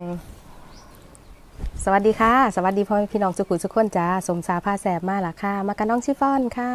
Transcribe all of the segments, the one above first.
สวัสดีค่ะ สวัสดีพ่อแม่พี่น้องสุขุมสุขคนจ้าสมสาผ้าแสบมาละค่ะ มากับน้องชิฟอนค่ะ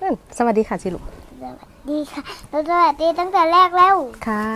นั่นสวัสดีค่ะชิลุกสวัสดีค่ะแล้วสวัสดีตั้งแต่แรกแล้วค่ะ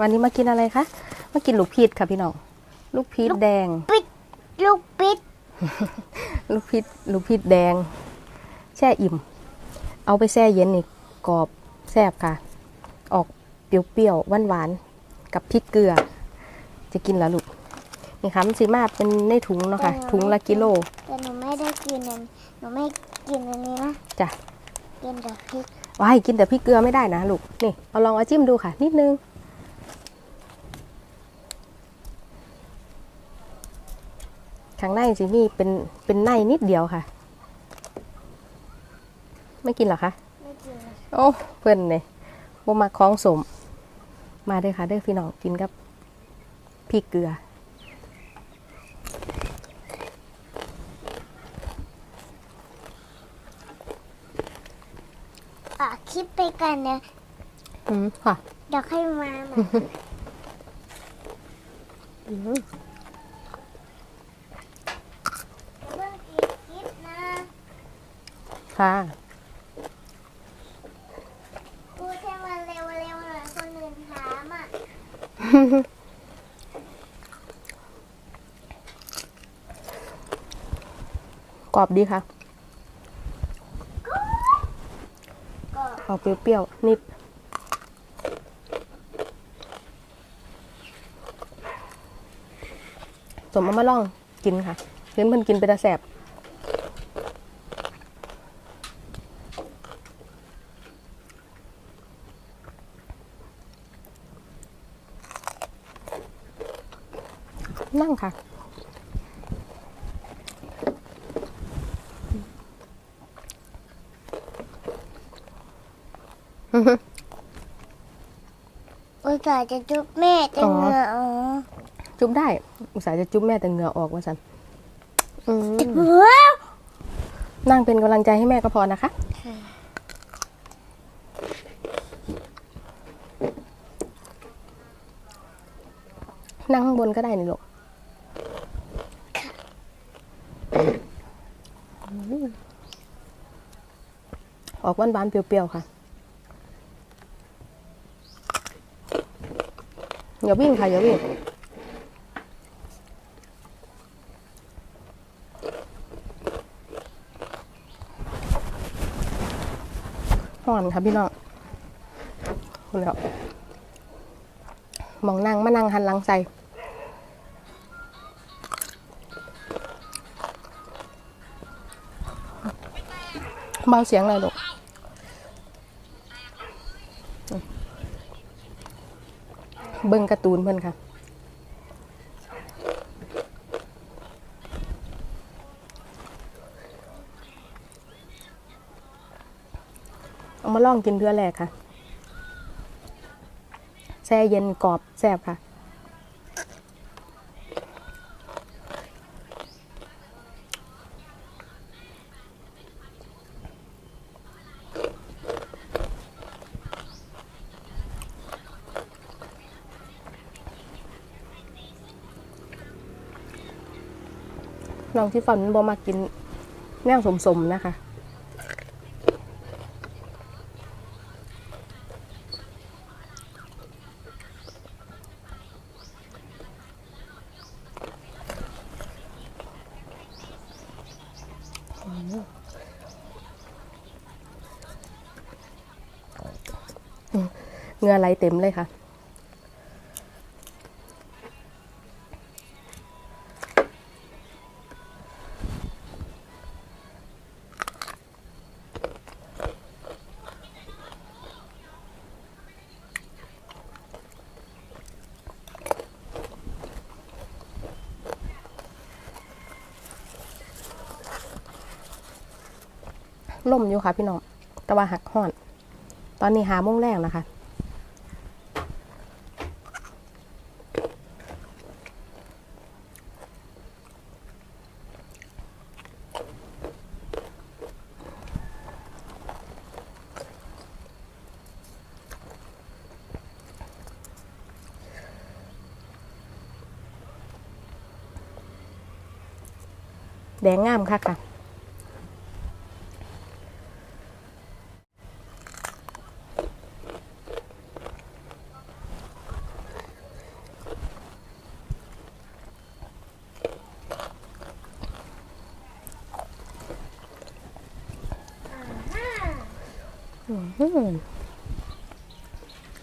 วันนี้มากินอะไรคะมากินลูกพีชค่ะพี่น้องลูกพีชแดงปิดลูกปิดลูกพีชลูกพีชแดง แช่อิ่ม เอาไปแช่เย็นนี่กรอบแซ่บค่ะ ออกเปรี้ยวๆหวานๆกับพริกเกลือ จะกินแล้วลูกนี่ค่ะมันสีมาเป็นในถุงเนาะค่ะ ถุงละกิโลแต่หนูไม่ได้กินอันหนูไม่กินอันนี้นะจ้ะกินแต่พริกว้ายกินแต่พริกเกลือไม่ได้นะลูกนี่เอาลองเอาจิ้มดูค่ะ นิดนึงข้างในสิมีเป็นเป็นในนิดเดียวค่ะ ไม่กินเหรอคะไม่กินเลยโอ้เพื่อนเนี่ยบ่มาคล้องสมมาเด้อค่ะเด้อพี่น้องกินกับ พริกเกลือ อะคลิปไปกันเนี่ยอืมค่ะเดี๋ยวค่อยมาใหม่อืมเพิ่งกินคลิปนะค่ะพูดให้มันเร็วๆหน่อยคนอื่นถามอะ กรอบดีค่ะก็ออกเปรี้ยวๆนิด สมเอามาล่องกินค่ะเห็นเพิ่นกินเป็นตาแสบนั่งค่ะ อ้ยก่อนจะจุ๊บแม่จะเหงื่อออกจุ๊บได้ อุตส่าห์จะจุ๊บแม่แต่เหงื่อออกว่าสันอืมว้าวนั่งเป็นกำลังใจให้แม่ก็พอนะคะ นั่งข้างบนก็ได้นี่ลูกอืมออกหวานๆเปรี้ยวๆค่ะ อย่าวิ่งค่ะอย่าวิ่งห่อนค่ะพี่น้องคุณแล้วมองนั่งมานั่งหันหลังใส่เบาเสียงหน่อยลูก เบิ่งการ์ตูนเพิ่นค่ะ เอามาลองกินเทื่อแรกค่ะแช่เย็นกรอบแซ่บค่ะ น้องที่ฝันบอมากินแนวสมๆนะคะเหงื่อไหลเต็มเลยค่ะ ล่มอยู่ค่ะพี่น้องกระว่าหักห่อน ตอนนี้หาโมงแรกนะคะแดงงามค่ะค่ะ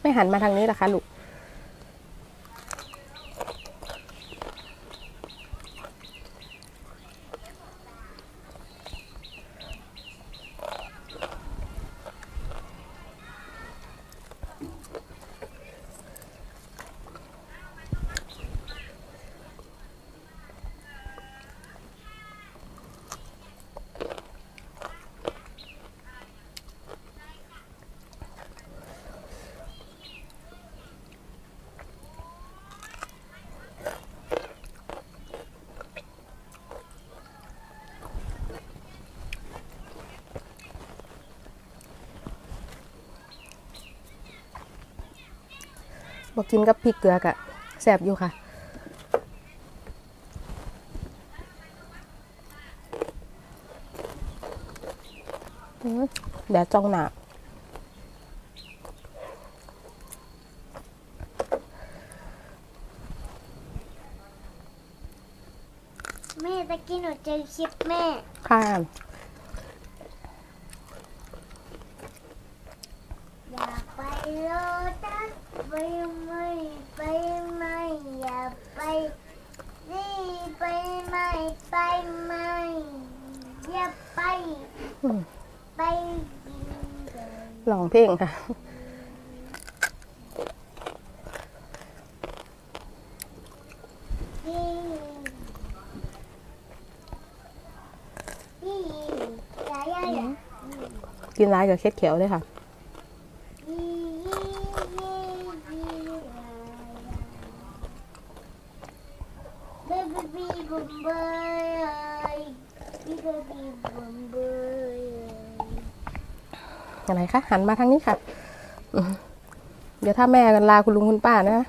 ไม่หันมาทางนี้หรอคะลูก บอกกินกับพริกเกลือกะแสบอยู่ค่ะอืมแดดจ้องหนาแม่ตะกี้หนูเจอคลิปแม่ ค่ะอยากไปโลตัส ไปไหมไปไหมอย่าไปนี่ไปไหมไปไหมอย่าไปไปลองเพลงค่ะกินร้ายกับเค็ดเขียวเลยค่ะ หันมาทางนี้ค่ะอืมเดี๋ยวถ้าแม่กันลาคุณลุงคุณป้านะ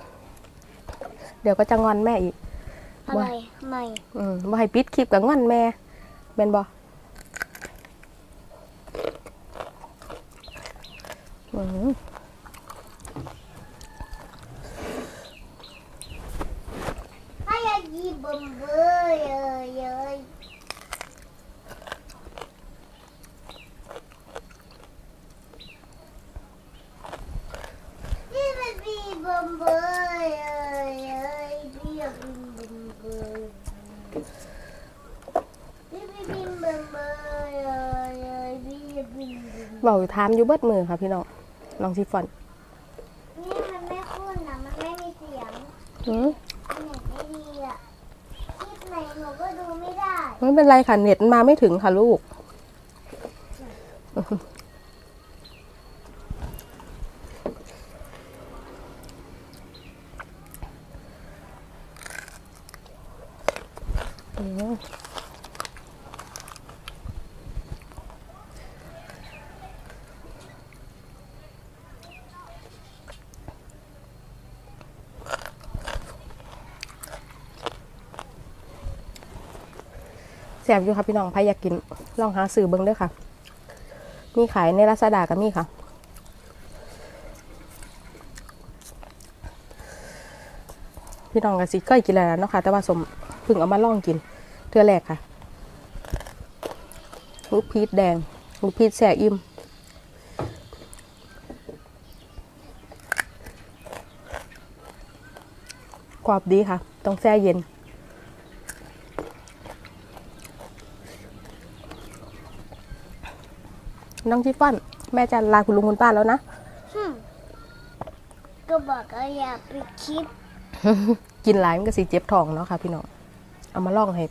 เดี๋ยวก็จะงอนแม่อีกอะไรไม่อืมว่าให้ปิดคลิปกับงอนแม่เป็นบออืมให้ยายีบุมเบยเอ้ยเอ้ยบีเบบี้บุมเบยเอ้ยเอ้ยบีเบบี้บุมเบย บีบีบิมบิมเบยเอ้ยเอ้ยบีบีบิ มบิมบอกถามอยู่เบิดมือค่ะพี่น้องน้องซีฟอนนี่มันไม่คุ้นนะมันไม่มีเสียงอืมเน็ตไม่ดีอะคลิปไหนหนูก็ดูไม่ได้ ไม่เป็นไรค่ะเน็ตมันมาไม่ถึงค่ะลูก อืม ซ่บอยู่ค่ะพี่น้องใครอยากกิน ลองหาซื้อเบิ้งด้วยค่ะ มีขายในลาซาด้าก็มีค่ะ พี่น้องก็สิเคยกินแล้วเนาะค่ะ แต่ว่าสมเพิ่งเอามาลองกินเทื่อแรกค่ะลูกพีชแดงลูกพีชแสอิ่มกรอบดีค่ะ ต้องแช่เย็น น้องชิฟฟ่อน แม่จะลาคุณลุงคุณป้าแล้วนะฮึมก็บอกว่าอย่าปิดคลิปกินหลายมันก็สิเจ็บท้องเนาะค่ะพี่น้อง เอามาลองให้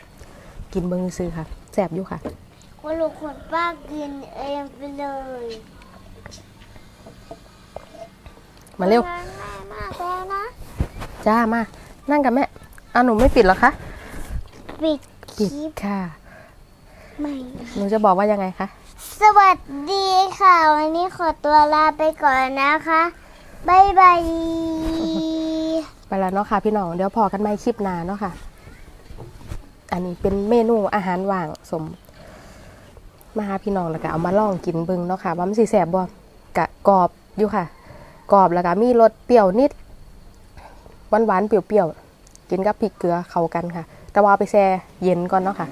กินเบิ้งซื้อค่ะแสบอยู่ค่ะคุณลุงคุณป้ากินเองไปเลย มาเร็ว แม่มากแล้วนะ จ้ามา นั่งกับแม่อะหนูไม่ปิดเหรอคะ ปิดคปิดลิป ค่ะ ไม่หนูจะบอกว่ายังไงคะ สวัสดีค่ะ วันนี้ขอตัวลาไปก่อนนะคะบายบายไปแล้วเนาะค่ะพี่น้อง เดี๋ยวพอกันใหม่คลิปหน้าเนาะค่ะ อันนี้เป็นเมนูอาหารว่างสม มาหาพี่น้องแล้วก็เอามาลองกินเบิ่งเนาะค่ะว่ามันสิแสบบ่กะกรอบอยู่ค่ะกรอบแล้วก็มีรสเปรี้ยวนิดหวานหวานๆเปรี้ยวๆกินกับพริกเกลือเข้ากันค่ะ แต่ว่าเอาไปแช่เย็นก่อนเนาะค่ะ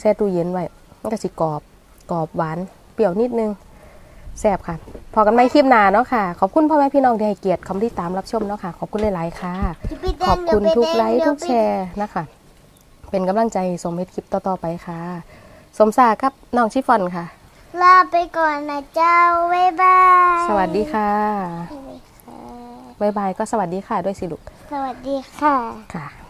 แช่ตู้เย็นไว้ มันก็สิกรอบกรอบหวานเปรี้ยวนิดนึงแซ่บค่ะ พอกันไม่คลิปหนาเนาะค่ะ ขอบคุณพ่อแม่พี่น้องที่ให้เกียรติคำที่ตามรับชมเนาะค่ะ ขอบคุณหลายๆค่ะ ขอบคุณทุกไลค์ทุกแชร์นะคะ เป็นกำลังใจให้สมเฮ็ดคลิปต่อๆไปค่ะ สมศาครับน้องชิฟอนค่ะ ลาไปก่อนนะเจ้าบ๊ายบายสวัสดีค่ะสวัสดีค่ะบ๊ายบายก็สวัสดีค่ะด้วยสิลูก สวัสดีค่ะ ค่ะ